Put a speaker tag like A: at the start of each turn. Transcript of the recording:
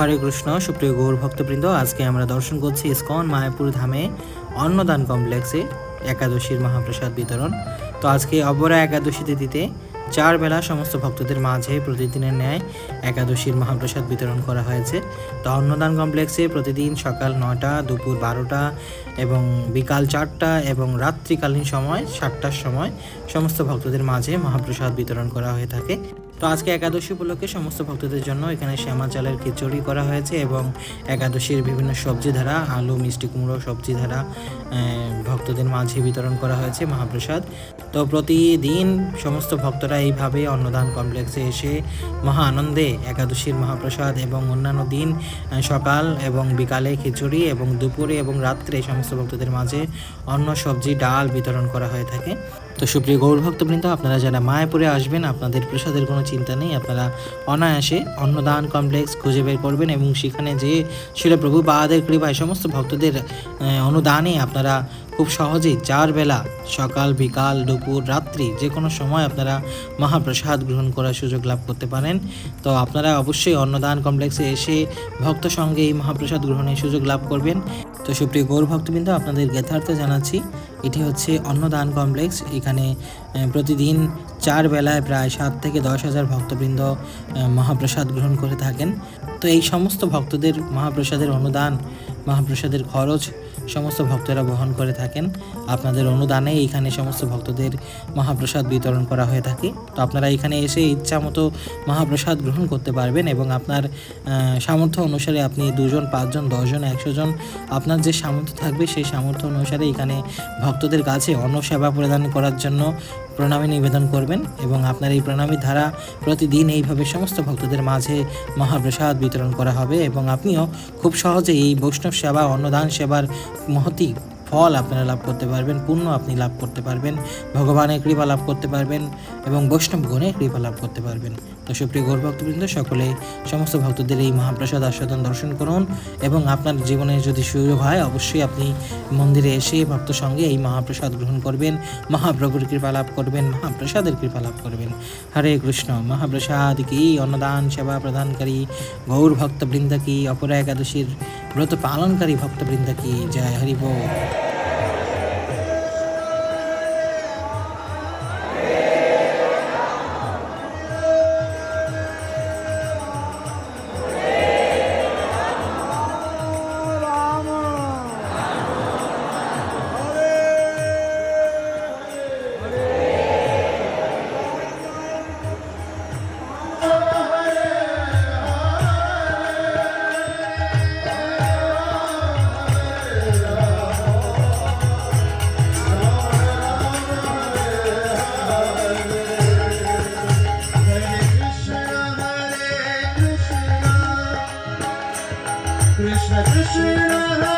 A: হরে কৃষ্ণ, সুপ্রিয় গৌর ভক্তবৃন্দ, আজকে আমরা দর্শন করছি ইস্কন মায়াপুর ধামে অন্নদান কমপ্লেক্সে একাদশীর মহাপ্রসাদ বিতরণ। তো আজকে অবরা একাদশী তিথিতে চার বেলা সমস্ত ভক্তদের মাঝে প্রতিদিনের ন্যায় একাদশীর মহাপ্রসাদ বিতরণ করা হয়েছে। তো অন্নদান কমপ্লেক্সে প্রতিদিন সকাল নটা দুপুর বারোটা এবং বিকাল চারটা এবং রাত্রিকালীন সময় সাতটার সময় সমস্ত ভক্তদের মাঝে মহাপ্রসাদ বিতরণ করা হয়ে থাকে। তো আজকে একাদশী উপলক্ষে সমস্ত ভক্তদের জন্য এখানে শ্যামা চালের খিচুড়ি করা হয়েছে এবং একাদশীর বিভিন্ন সবজি ধারা আলু, মিষ্টি কুমড়ো সবজি ধারা ভক্তদের মাঝে বিতরণ করা হয়েছে মহাপ্রসাদ। তো প্রতিদিন সমস্ত ভক্তরা এইভাবে অন্নদান কমপ্লেক্সে এসে মহা আনন্দে একাদশীর মহাপ্রসাদ এবং অন্যান্য দিন সকাল এবং বিকালে খিচুড়ি এবং দুপুরে এবং রাত্রে সমস্ত ভক্তদের মাঝে অন্য সবজি, ডাল বিতরণ করা হয়ে থাকে। তো সুপ্রিয় গৌর ভক্তবৃন্দ, আপনারা যারা মায়াপুরে আসবেন, আপনাদের প্রসাদের কোনো চিন্তা নেই। আপনারা অনায়াসে অন্নদান কমপ্লেক্স খুঁজে বের করবেন এবং সেখানে যে শিলপ্রভু বাহাদের কৃপায় সমস্ত ভক্তদের অনুদানে আপনারা খুব সহজেই চার বেলা, সকাল, বিকাল, দুপুর, রাত্রি যে কোনো সময় আপনারা মহাপ্রসাদ গ্রহণ করার সুযোগ লাভ করতে পারেন। তো আপনারা অবশ্যই অন্নদান কমপ্লেক্সে এসে ভক্ত সঙ্গে এই মহাপ্রসাদ গ্রহণের সুযোগ লাভ করবেন। তো সুপ্রিয় গৌর ভক্তবৃন্দ, আপনাদের যথার্থ জানাচ্ছি, এটি হচ্ছে অন্নদান কমপ্লেক্স। এখানে প্রতিদিন চার বেলায় প্রায় সাত থেকে দশ হাজার ভক্তবৃন্দ মহাপ্রসাদ গ্রহণ করে থাকেন। তো এই সমস্ত ভক্তদের মহাপ্রসাদের অনুদান, মহাপ্রসাদের খরচ সমস্ত ভক্তরা বহন করে থাকেন। আপনাদের অনুদানে এইখানে সমস্ত ভক্তদের মহাপ্রসাদ বিতরণ করা হয়ে থাকে। তো আপনারা এখানে এসে ইচ্ছা মতো মহাপ্রসাদ গ্রহণ করতে পারবেন এবং আপনার সামর্থ্য অনুসারে আপনি দুজন, পাঁচজন, দশজন একশো জন আপনার যে সামর্থ্য থাকবে সেই সামর্থ্য অনুসারে এখানে ভক্তদের কাছে অন্ন সেবা প্রদান করার জন্য প্রণামী নিবেদন করবেন এবং আপনার এই প্রণামী ধারা প্রতিদিন এইভাবে সমস্ত ভক্তদের মাঝে মহাপ্রসাদ বিতরণ করা হবে এবং আপনিও খুব সহজে এই বৈষ্ণব সেবা, অন্নদান সেবার মহতি ফল আপনারা লাভ করতে পারবেন, পুণ্য আপনি লাভ করতে পারবেন, ভগবানের কৃপা লাভ করতে পারবেন এবং বৈষ্ণব গণে কৃপা লাভ করতে পারবেন। তো সুপ্রিয় গৌর ভক্তবৃন্দ, সকলে সমস্ত ভক্তদের এই মহাপ্রসাদ আস্বাদন দর্শন করুন এবং আপনার জীবনে যদি সুযোগ হয়, অবশ্যই আপনি মন্দিরে এসে ভক্ত সঙ্গে এই মহাপ্রসাদ গ্রহণ করবেন। মহাপ্রভুর কৃপা লাভ করবেন, মহাপ্রসাদের কৃপা লাভ করবেন। হরে কৃষ্ণ, মহাপ্রসাদ কি? অন্নদান সেবা প্রদানকারী গৌর ভক্তবৃন্দ কি? অপরা একাদশীর ব্রত পালনকারী ভক্তবৃন্দ কি জয় হরি বল